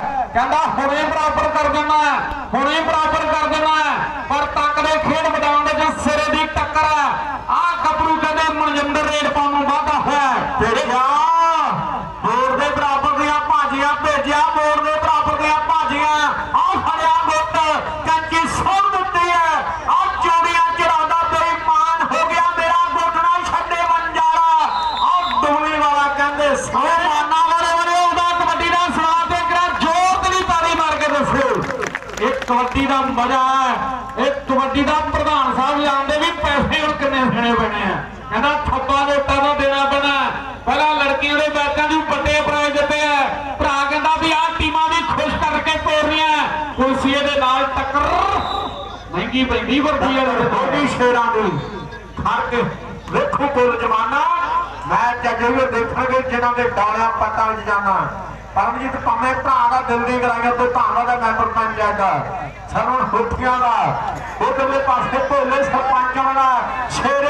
ਕਹਿੰਦਾ ਹੁਣੇ ਬਰਾਬਰ ਕਰ ਦਿੰਦਾ ਹੁਣੇ ਬਰਾਬਰ ਕਰ ਦੇਣਾ ਪਰ ਤੱਕ ਦੇ ਖੇਡ ਮੈਦਾਨ ਦੇ ਵਿੱਚ ਸਿਰੇ ਦੀ ਟੱਕਰ ਹੈ ਆਹ ਗੱਭਰੂ ਕਹਿੰਦੇ ਮਨਜਿੰਦਰ ਰੇਡਪਾ ਨੂੰ ਵਾਧਾ ਹੋਇਆ ਤੇਰੇ ਜਾ ਬੋਰ ਦੇ ਬਰਾਬਰ ਦੀਆਂ ਭਾਜੀਆਂ ਭੇਜਿਆ ਬੋਰ ਦੇ ਬਰਾਬਰ ਦੀਆਂ ਭਾਜੀਆਂ ਆਹ ਫੜਿਆ ਗੁੱਟ ਕੱਚੀ ਸੁਣ ਦਿੱਤੀ ਹੈ ਆਹ ਚੋਰੀਆਂ ਚੜਾਉਂਦਾ ਬੇਈਮਾਨ ਹੋ ਗਿਆ ਮੇਰਾ ਗੁੱਟ ਨਾ ਛੱਡੇ ਵੰਜਾਰਾ ਆਹ ਡੁਬਲੀ ਵਾਲਾ ਕਹਿੰਦੇ ਸਾਰੇ ਮਾਨਾ ਵਾਲੇ ਵਾਲੇ ਉਹਦਾ ਕਬੱਡੀ ਦਾ ਸਵਾਦ ਤੇ ਕਰਾ ਜ਼ੋਰ ਤੇ ਨਹੀਂ ਤਾੜੀ ਮਾਰ ਕੇ ਦੱਸਿਓ ਇਹ ਕਬੱਡੀ ਦਾ ਮਜ਼ਾ ਹੈ। ਇਹ ਕਬੱਡੀ ਦਾ ਪ੍ਰਧਾਨ ਸਾਹਿਬ ਜਾਣਦੇ ਵੀ ਪੈਸੇ ਹੁਣ ਕਿੰਨੇ ਦੇਣੇ ਪੈਣੇ ਆ। ਕਹਿੰਦਾ ਥੱਪਾ ਵੋਟਾਂ ਦਾ ਦੇਣਾ ਪੈਣਾ ਪਹਿਲਾਂ ਲੜਕੀਆਂ ਦੇ ਬੈਚਾਂ ਦੀ ਵੱਡੇ ਪ੍ਰਾਈਜ਼ ਦਿੱਤੇ ਆ। ਭਰਾ ਕਹਿੰਦਾ ਵੀ ਆਹ ਟੀਮਾਂ ਵੀ ਖੁਸ਼ ਕਰਕੇ ਤੋਰਨੀਆਂ ਕੁਰਸੀਏ ਦੇ ਨਾਲ ਟੱਕਰ। ਮਹਿੰਗੀ ਪੈਂਦੀ ਵਰਦੀ ਆ ਦੋਨੀ ਸ਼ੇਰਾਂ ਦੀ। ਫ਼ਰਕ ਵੇਖੋ ਕੋਲ ਜਮਾਨਾ। ਮੈਚ ਅੱਗੇ ਵੀ ਦੇਖਾਂਗੇ ਜਿਨ੍ਹਾਂ ਦੇ ਡਾਲਿਆਂ ਪਤਾ ਜਾਣਾ। ਪਰਮਜੀਤ ਭਾਵੇਂ ਭਰਾ ਦਾ ਦਿਲ ਦੀ ਕਰਾਂਗੇ ਤੇ ਧਾਵਾ ਦਾ ਮੈਂਬਰ ਪੰਚਾਇਤ ਦਾ ਸਰਵਣ ਹੋਠੀਆਂ ਦਾ। ਉਧਰਲੇ ਪਾਸੇ ਭੋਲੇ ਸਰਪੰਚਾਂ ਦਾ। ਸ਼ੇਰੇ